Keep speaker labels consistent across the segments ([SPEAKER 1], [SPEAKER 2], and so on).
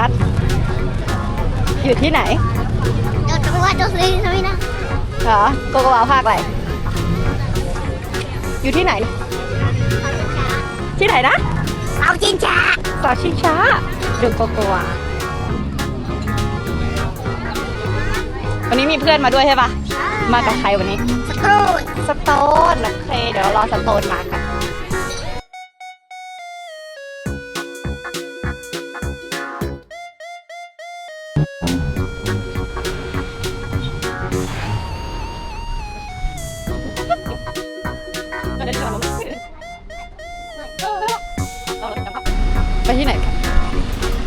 [SPEAKER 1] รัฐ อยู่ที่ไหน
[SPEAKER 2] เดี๋ยวจังหวัดโดนเลยนะพี่นะ
[SPEAKER 1] เหรอโกโกวาภาคอะไรอยู่ที่ไหน ที่ไหนนะ
[SPEAKER 2] สาวจินจ้า
[SPEAKER 1] สาวชิงช้าดูโกโกวาวันนี้มีเพื่อนมาด้วยใช่ปะมากับใครวันนี้
[SPEAKER 2] สกรูด
[SPEAKER 1] สโตนโอเคเดี๋ยวรอสโตนมากัน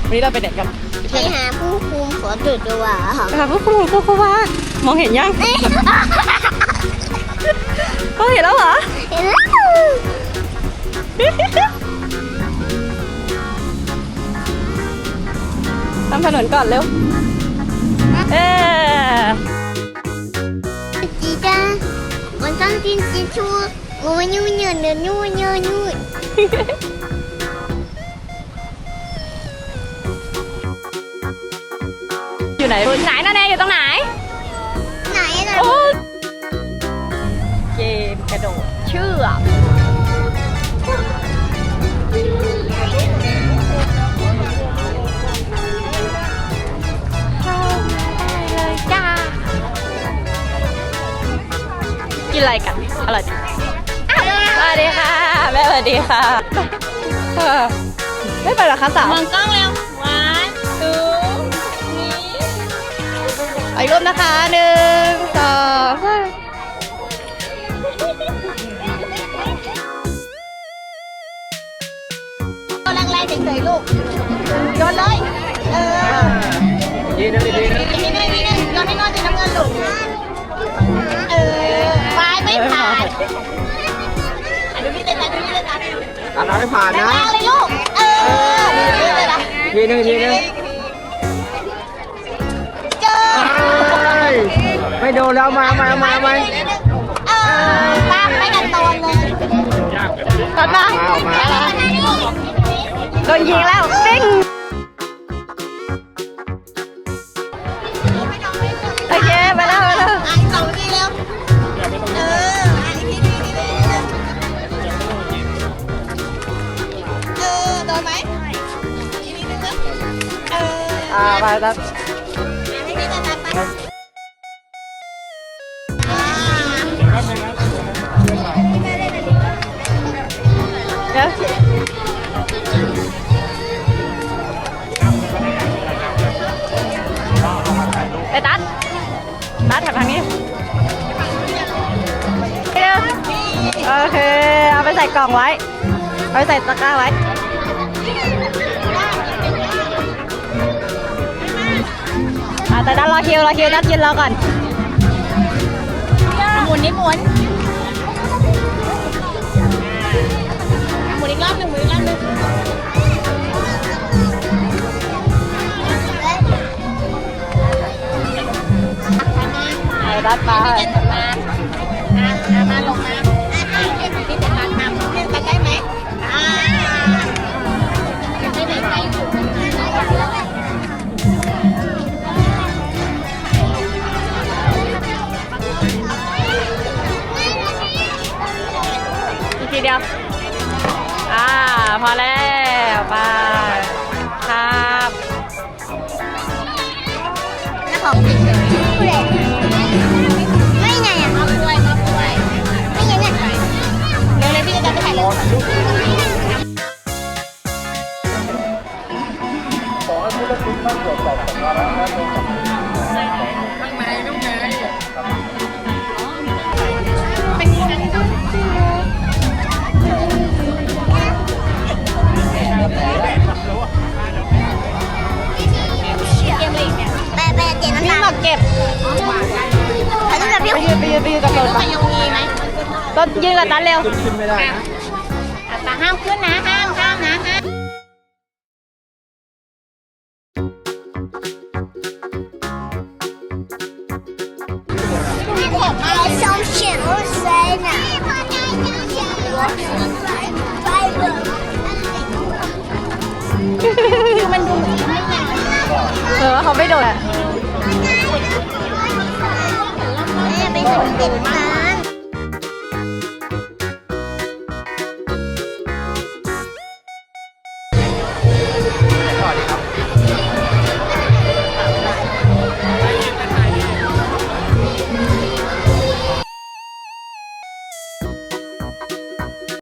[SPEAKER 1] วันนี้เราไปไหนกัน
[SPEAKER 2] ไปหาผู้คุมสวนจุดดูอะ
[SPEAKER 1] ไปหาผู้คุมโกโกวามองเห็นยังมองเห็นแล้วเหรอ
[SPEAKER 2] เห็นแล้ว
[SPEAKER 1] ทำถนนก่อนเร็ว เอ๊ะ
[SPEAKER 2] จีจ้าวันตั้งจินจีชูงูยูเนื้อเนื้อยูเนื้อยู
[SPEAKER 1] อยู่ไหนไหนนะแนอยู่ตรงไหน
[SPEAKER 2] ไหนอะ
[SPEAKER 1] โอ้เกมกระโดดเชือกเข้ามาได้เลยจ้ากินอะไรกันอร่อยจังสวัสดีค่ะ แม่สวัสดีค่ะเออไม่ไปเหรอคะสาว
[SPEAKER 2] มองกล้องเร็ว
[SPEAKER 1] เอาอีกรูปนะคะหนึ่งสองสาม
[SPEAKER 2] ตัวแรงๆเฉยๆลูกโยนเลย เออ
[SPEAKER 3] ดีนะดีนะ
[SPEAKER 2] อีกนิดนึงอีกนิดนึงโยนให้น้อนสีน้ำเงินลูก เออไปไม่ผ่านอะดูพี่เต้นนะดูพี่เต้นนะ
[SPEAKER 3] อ่านเราไม่ผ่าน
[SPEAKER 2] แรงๆเลยลูก เออดูพี่เต้นนะ
[SPEAKER 3] ทีนึงทีนึง ไม่โดนแล้วมามามามา
[SPEAKER 2] เออป้าไม่กันโดนเลย
[SPEAKER 1] ตัดมา
[SPEAKER 3] มาออกมา
[SPEAKER 1] โดนยิงแล้วซิ่งโอเคไปแล้วไปแล้ว
[SPEAKER 2] อะอีกสองทีเร็วเอออะอีกทีนึงอีกทีนึงเออโดนไหมอีกนิดนึงนะเออ
[SPEAKER 1] อ่าไปแล้ว
[SPEAKER 2] เดี๋
[SPEAKER 1] ยวไอ้ตัดตัดถัดทางนี้ โอเค เอาไปใส่กล่องไว้ เอาไปใส่ตะกร้าไว้แต่นัดรอคิว รอคิวนัดยืนรอก่อน
[SPEAKER 2] หมุนนิดหมุน รั
[SPEAKER 1] ดไป
[SPEAKER 2] เจ็ดมาอะอะมาลงมาอะพี่เจ็ดมาทำพี่ไปได้ไหมอ่าได้ไหมไปอยู่
[SPEAKER 1] อีกทีเดียว อ่า พอแล้วไปครับ
[SPEAKER 2] เจ้าของผิดเลยไพี่จะไปถ่ายรูปแม่แม่เจ็บน้ำ
[SPEAKER 1] พี่
[SPEAKER 2] ตา
[SPEAKER 1] มาเก็บ
[SPEAKER 2] ถ่ายรูปแบบพี่
[SPEAKER 1] ไปยืนไปยืนไปยืนกับโดน
[SPEAKER 2] ขยงมีไหม
[SPEAKER 1] ต้นยืนกับตันเร็ว
[SPEAKER 3] ขึ้นขึ้นไม่ได้นะ
[SPEAKER 2] แต่ห้ามขึ้นนะ ห้ามห้ามนะห้ามคือมันดูเหมือนไม่แรง
[SPEAKER 1] เออเขาไม่โดดอะ
[SPEAKER 2] ไม่เป็นติดมา